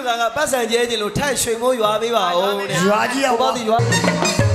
လူကကပတ်စံကျဲခြင်းလို့ထက်ရွှေမိုးရွာပေးပါဦးတဲ့ရွာကြီးရောက်ပါဒီရွာ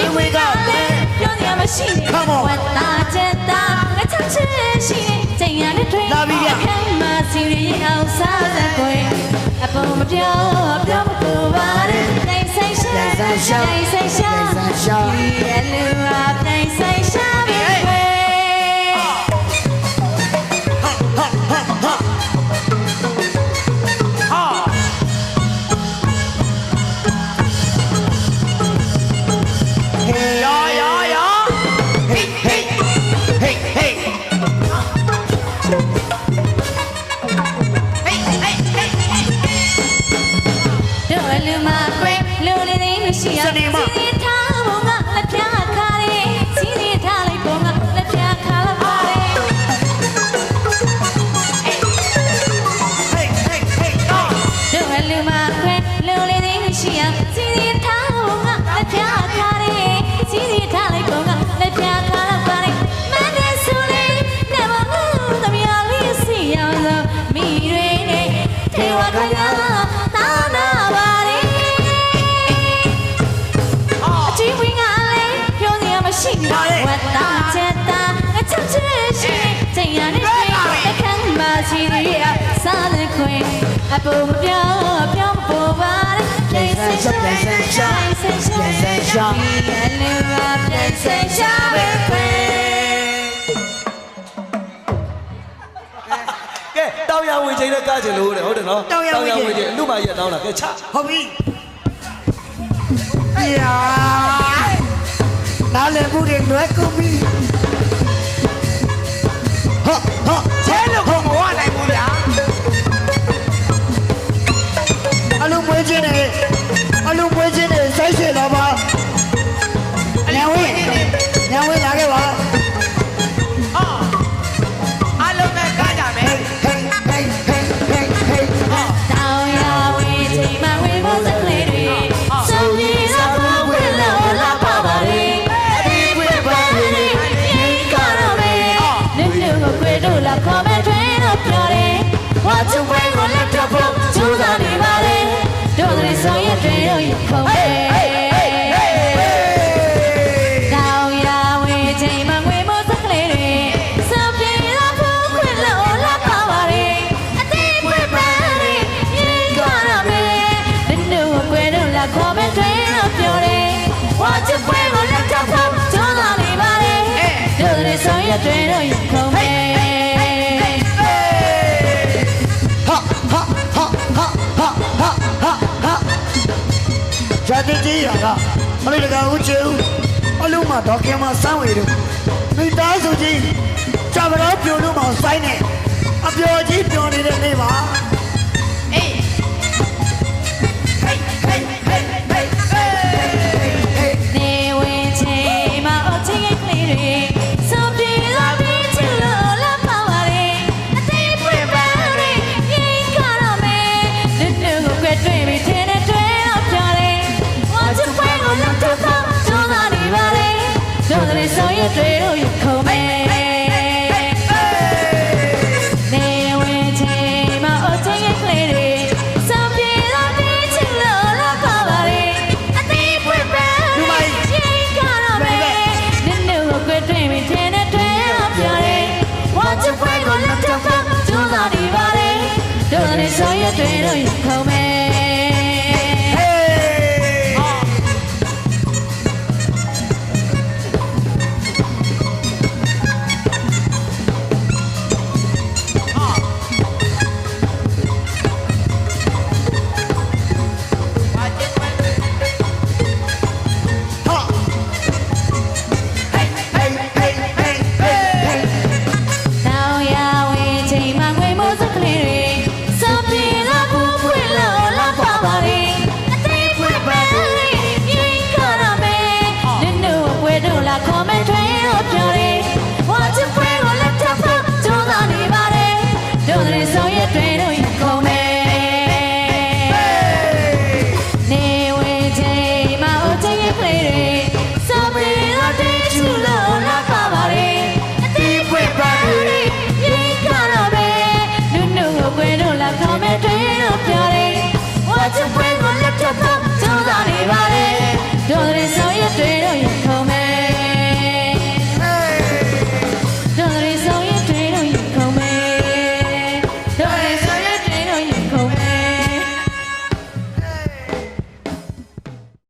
ရှိဝေကပဲပြောနေရမရှိနေဝတ်သားချက်သားငါချမ်းချင်ရှိနေချိန်ရတဲ့တွေလာပြီဗျခံမစီရီအောင်စားတဲ့ကိုအပေါ်မပြောပြောမပူပါနဲ့နိုင်ဆိုင်ရှာနိုင်ဆိုင် 不飘飘不完，变身笑，变身笑，变身笑，变身笑，变身笑。 င်ဝင်ချိန်နဲ့ကချင်လို့တဲ့ဟုတ်တယ်နော်တောင်ရဝင်ချိန်အလူမရက်တောင်းတာကဲချဟုတ်ပြီယာနားလည်မှုတွေလွယ်ကုန်ပြီဟာဟာချဲလို့ခေါ်မဝနိုင်ဘူးဗျာအလူမွေးခြင်းနဲ့အလူမွေးခြင်းနဲ့စိုက်ရှည်လာပါ တာခေါ်မဲ့တွင်လို့ပြောတယ်ဝါချစ်ပွဲကိုလက်ထပ်ဖို့ကျွမ်းလာနေပါတယ်ဒုရီဆောင်ရတွင်တော့ယူခုံးမယ်ရတဲ့ကြီးရကမလေးတကာဦးချေဦးအလုံးမှာဒေါခင်မှာစမ်းဝေတို့မိသားစုကြီးကြပါတော့ပြုံလို့မှာ တွေ့တော့ရင်ခေါ်မ